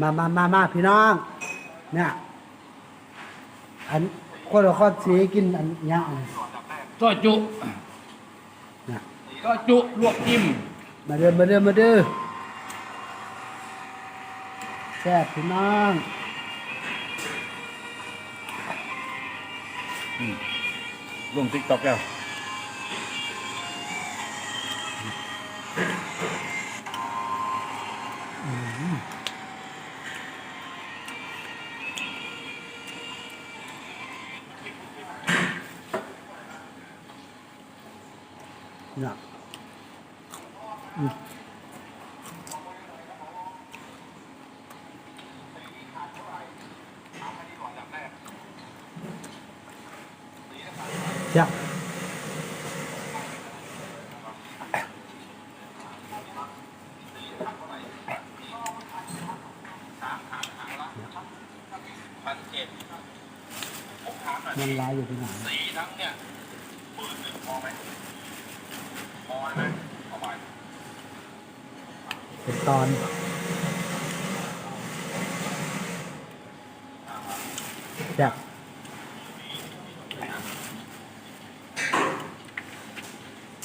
มามามามาพี่น้อง เนี่ย อันคนละข้อสีกินอันเนี้ยอันซอยจุเนี่ยซอยจุลวกจิ้มมาเด้อมาเด้อมาเด้อแซ่บพี่น้อง ลงติ๊กต็อกแล้ว เนี่ยอืมแซ่บมันลาย อยู่ที่ไหนสีทั้งเนี่ยหมื่นหนึ่งพอไหมพอไหมพอไหมเป็นตอนแซ่บ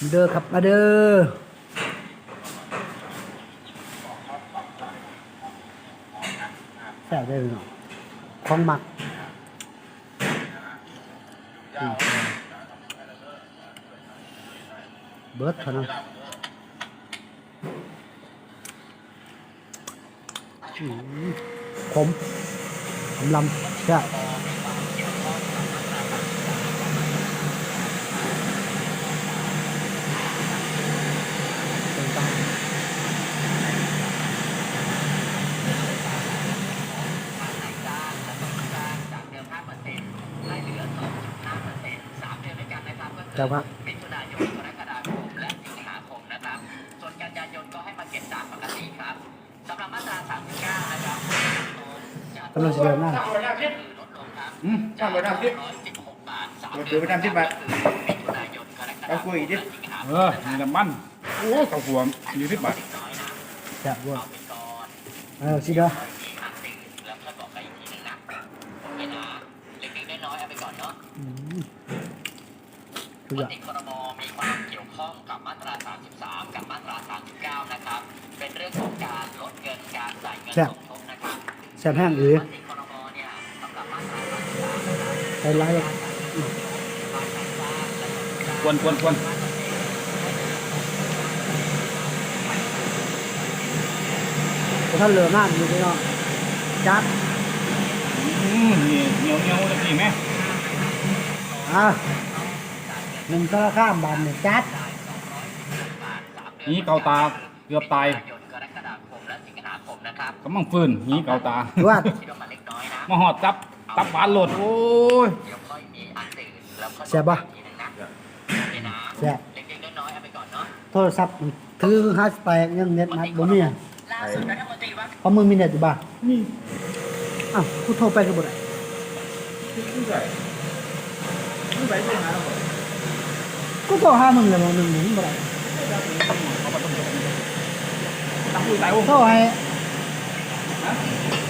มาเด้อครับมาเด้อแซ่บได้เลยเนาะของหมัก เบิร์ดเท่านั้นอืมขมขมลำใช่บเป็นตา จากเดิม5%ให้เหลือ 2.5% 3 เดือนด้วยกันนะครับก็ แต่คือว่ามิถุนายนกรกฎาคมและสิงหาคมนะครับส่วนกันยายนก็ให้มาเก็บตามปกติครับสำหรับมาตรา39นะครับกำลังจะเดินหน้าคือลดลงครับอืมช่างไปทำที่116บาท3เราถือไปทำที่บัตรมิถุนายนกรกฎาคมเอาคุยอีกดิและสิงหาคเอมอมีน้ำมันโอ้ข้าวหัวยี่สิบบาทน้อยนะแซ่บด้วยเอาไปก่อนเออสิเด้อมีครั้งหนึ่งแล้วค่อยบอกไปอีกทีหนึงนะโอเคนะเล็กๆน้อยๆเอาไปก่อนเนาะอื มทุกมอย่างติครมมีความเกี่ยวข้องกับมาตรา 33 กับมาตรา 39 นะครับ เป็นเรื่องของการลดเงินการจ่ายเงินสมทบนะครับแซ่บแห้งอือมติครมเนี่ยสำหรับมาตรา33นะครับใส่ไลายควนควนควนเพราะท่านเหลือมากอยู่พี่น้องจัดอืมนี่เหนียวเหนียวจังสิแม่อะ หนึ่งสารข้ามบานเนี่ยจัดหีเกาตาเกือบตายยนกรกฎาคมและสิงหาคมนะครับกำลังฟื้นหีเกาตาถือว่าคิดว่ามันเล็กน้อยนะมาหอดจับตับบานโหลดโอ้ยเดี๋ยวค่อยมีอันตื่นแล้วค่อยแซ่บปะอีกทีหนึงนะโอเคนะแซ่บเล็กๆน้อยๆเอาไปก่อนเนาะโทรศัพท์ถือฮัสแตกยังเน็ตนัดบ่มีอะล่าสุดรัฐมนตรีว่าเพราะมึงมีเน็ตอยู่บ้านนี่อ้าวกูโทรไปก็บ่ได้นี่ใส่นี่ใส่ไปหาเราบ่ กูโทรหามึงแล้วมึงหนึ่งหนึ่งบ่ได้เอาไปต้มยำตั้งอุ้ยตายโอ้โทรให้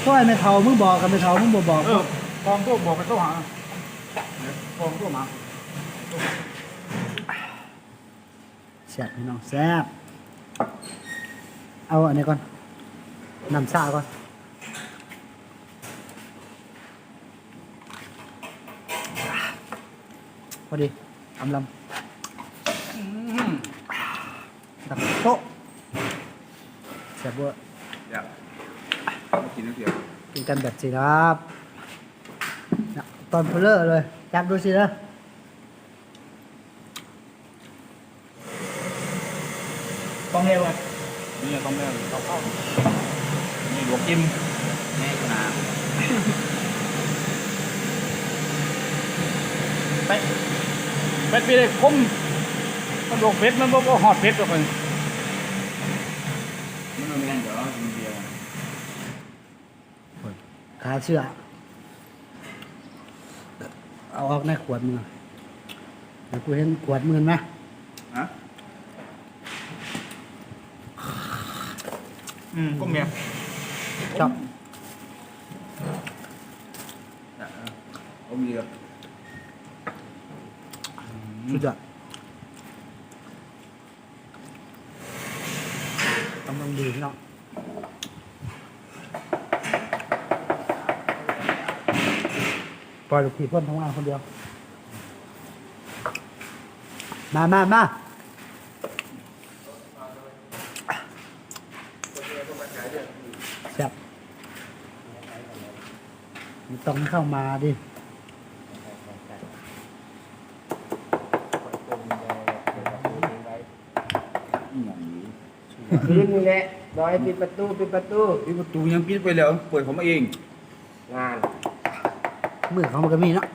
โทรให้แม่เฒ่ามึงบอกกับแม่เฒ่ามึงบ่บอกเออฟองตัวบอกไปตัวหาเดี๋ยวฟองตัวมาแซ่บพี่น้องแซ่บเอาอันนี้ก่อนน้ำชาก่อนพอดีอำลอืมำดับโต๊ะแซ่บเวอร์อยากมากินนิดเดียวกินกันแบบสิครับนะตอนเพลเลอร์เลยจับดูสินะต้องเร็วอะนี่ต้องเร็วเข้าเข้านี่ลวกจิ้มแม่อยู่นะไปเป็ดไปเลยคมมันลวกเป็ดมันบ่หอดเป็ดหรอกมันมัน มนเดี๋ยวขาเชื่อ เอาออกในขวดมือเดี๋ยวกูเห็นขวดมือนะฮะอืมก็เมียชอบเอาเบียร์ชุดยอด กำลังดีพี่น้องปล่อยลูกพี่เพ่นทำงานคนเดียว มามามาแซ่บต้องเข้ามาดิ พื้นนี่แหละรอยปิดประตูปิดประตูพี่ประตูยังปิดไปแล้ว เปิดผมเองงานมือเขามันก็มีเนาะ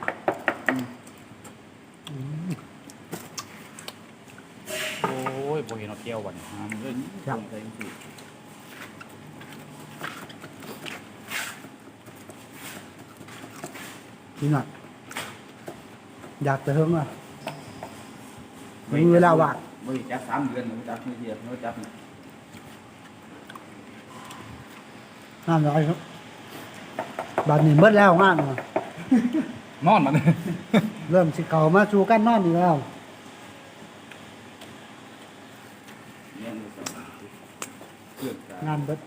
โอ้ยบ่เห็นเอาเกี่ยววันหามเลยครับใส่สินี่หน่อยอยากจะเฮิงอะมีเวลาว่างไม่จับสามเดือนไม่จับไม่เทียบไม่จับเนี่ย งานน้อยครับบัดนี้เบิดแล้วงานน่ะนอนมันเริ่มสิเขามาชูกันนอนอีกแล้วเนี่ยมือสองเครื่องกลางงานเบิด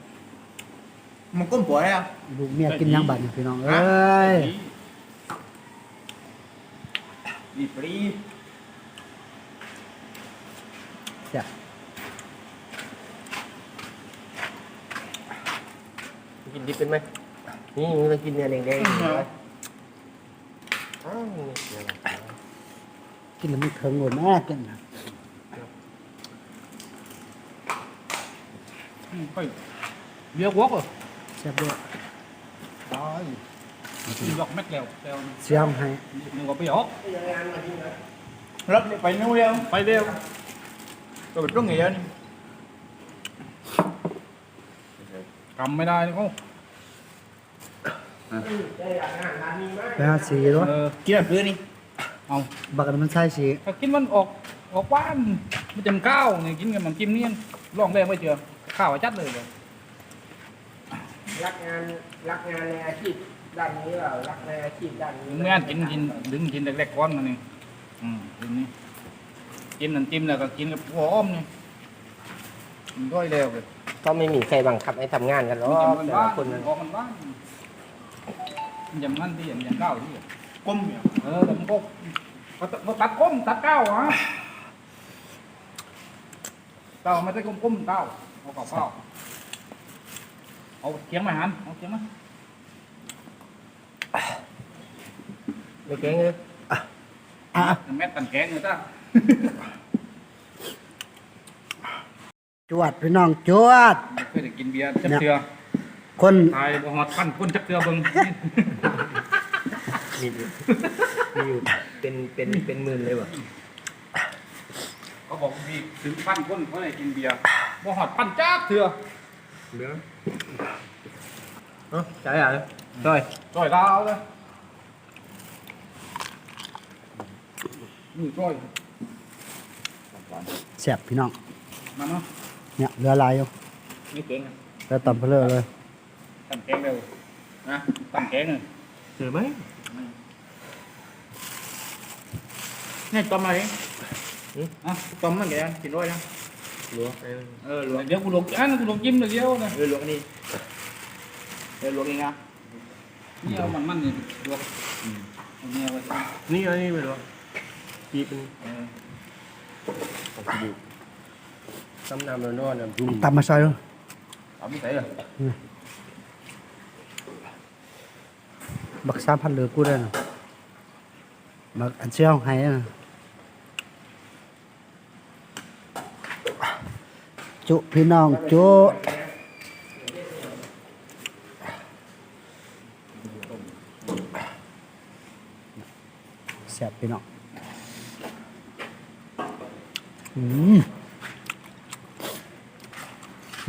มันก้มป่วยอะลูกเมียกินหยังบัดนี่พี่น้องเอ้ยดีปรีจ้ะ กินดิบเป็นไหมนี่มึงต้องกินเนื้อแดงๆอยู่เลยอ้าวเนี่ยกินแล้วมันเคิงหมดแม่กินน่ะไปเรียกวอกเหรอแซ่บด้วยตายยอกแม็กแล้วแล้วเสียงให้นึกว่าไปออกรับไปนู่นแล้วไปเร็วก็เป็นตรงไหนแล้วนี่ กำไม่ได้นี่เขาไปหาสีด้วยเออกินแบบพื้นนี่เอาบักนั้นมันใช่สีถ้ากินมันออกออกหว่านมันจำข้าวนี่กินกับมันจิ้มเนียนลองแรงไม่เจอข้าวจัดเลยเลยรักงานรักงานในอาชีพด้านนี้เปล่ารักในอาชีพด้านนี้เมื่อนกินกินดึงกินเล็กๆก้อนมันนี่อืมดึงนี่กินน้ำจิ้มแล้วก็กินกับหัวอ้อมนี่มันด้อยแล้วเลย ก็ไม่มีใครบังคับให้ทำงานกันหรอกมันจะมันแต่บ้าละนคนมัน ออกมันบ้านมันยังนั่นที่ยังยังก้าวที่ก้มเนี่ยเออแต่มันก็ก็ตัดก้มตัดก้าวฮะเต้าไม่ใช่ก้มก้มเต้าเอาเก่าเป้าเอาเคียงมาหันเอาเคียงมาไม่เก่งเลยอะแม่ตันแกงเลยจ้า จวดพี่น้องจวด เคยได้กินเบียร์จักเทือคนตายบ่หอดพันคนจักเทือเบิ่งมีอยู่มีอยู่เป็นเป็นเป็นหมื่นเลยวะเขาบอกมีถึงพันคนเขาได้กินเบียร์บ่หอดพันจักเทือเดี๋ยวเอ้าใช่เหรอใช่จ้อยดาวเลยนี่จ้อยแซ่บพี่น้องมาเนาะ เนี่ยเรือลายอยู่นี่เก่งอะแล้วตำเพลอเลยตั้งแกงเร็วนะตั้งแกงเลยถือไหมนี่ต้มอะไรอะต้มมันแกกินด้วยนะหลวงเออลวกเดี๋ยวกูลงอันกูลงจิ้มเดี๋ยวนะเออลวกนี่เออลวกเองอะนี่เอามันมันนี่ลวกเอาเนี่ยไว้นี่อันนี้ไม่รู้ปีเป็นเออ ซ้ำน้ำร้อนๆน้ำรุ่มตำมาซอยดูเอาไม่ใส่เหรอบักสามพัน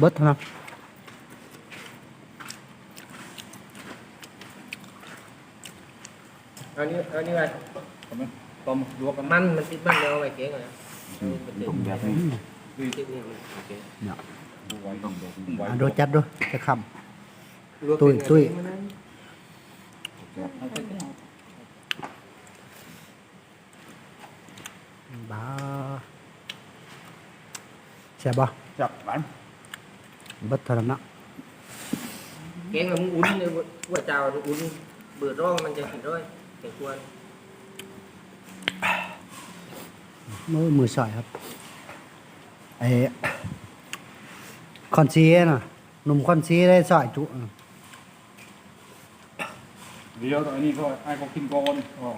บิดนะเอานี่เอานี่ไว้ต้มลวกกันมันมันติดมันเดี๋ยวเอาไว้เก๋ก่อนนะต้มแบบนี้ติดนี่มันโอเคเนี่ยอะดูจับดูจะคำตุ้ยตุ้ยบ้าใช่ปะจับหวาน บัดเท่านั้นนะแกงกับมึงอุ่นเลยหัวเจ้าอุ่นเบิดร่องมันจะกินด้วยแกงควรมือมือสอยครับไอ้คอนซีน่ะหนุ่มคอนซีได้สอยจุอะเดี๋ยวตอนนี้ก็ไอ้เขากินก่อนอ๋อ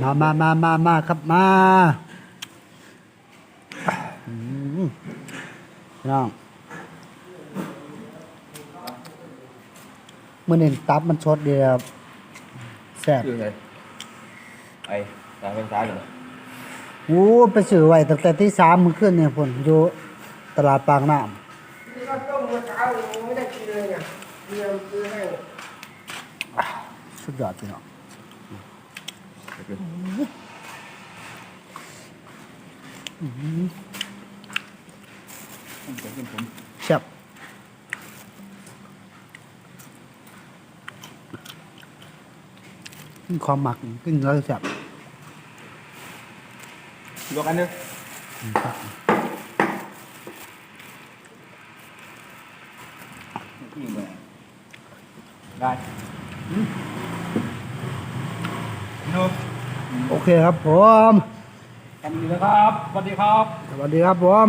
มามามามามาครับมาอืมพี่น้องมื่อนี้ตับมันชดเดียวแซ่บคือไงไอ้ตาเป็นซ้ายเหรอโอ้ไปซื้อไว้ตั้งแต่ที่สามมื้อคืนเนี่ยพุ่นอยู่ตลาดปากน้นี่ก็ต้มเมื่อเช้าไม่ได้กินเลยเนี่ยเตรียมซื้อให้ำสุดยอดพี่น้องอืมต้องเกินผม แซ่บกินความหมักกินแล้วแซ่บลวกอันนึงอืมครับยิ่งไปได้โน้ โอเคครับผม ทำดีนะครับสวัสดีครับ สวัสดีครับผม